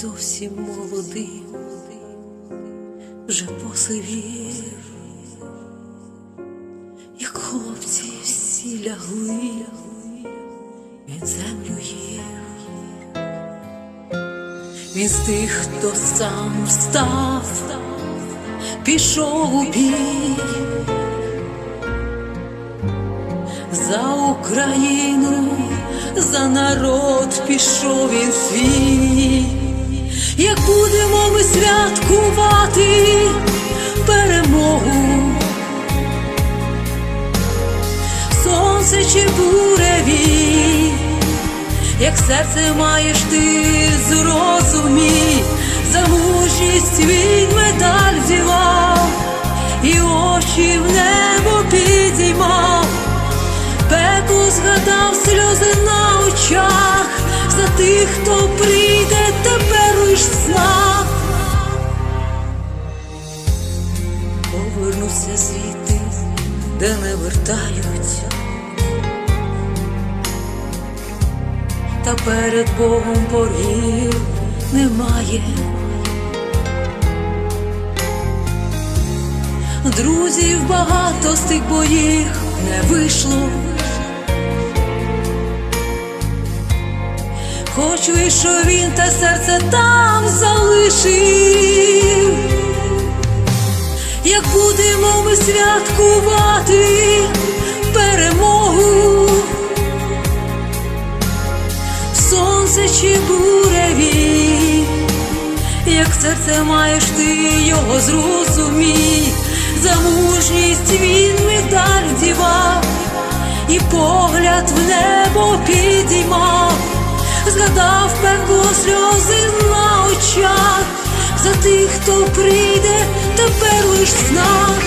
зовсім молодий, вже посивів, як хлопці всі лягли, він землю їв. Він з тих, хто сам встав, пішов у бій за Україну, за народ пішов він свій. Як будемо ми святкувати перемогу, сонце чи буреві, як серце маєш ти зрозумій, за мужність він медаль взівав, і очі в небо підіймав, пекло згадав сльози на очах, за тих, хто прийде Повернуся звідти, де не вертаються. та перед Богом боргів немає. Друзів багато з тих боїв не вийшло. Хоч вийшов він, та серце там залишив. Як будемо ми святкувати перемогу. Сонце чи буреві, як серце маєш ти його зрозумій, за мужність він медаль вдівав, і погляд в небо підіймав, згадав пекло сльози на очах, за тих, хто прийде лиш снах.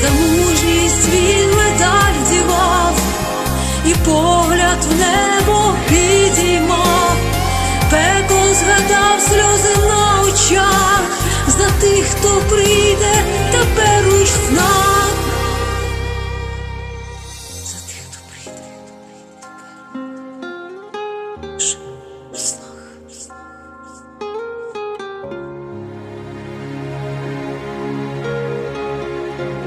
за мужність він медаль вдівав, і погляд в небо підіймав, пекло згадав сльози на очах, за тих, хто прийде.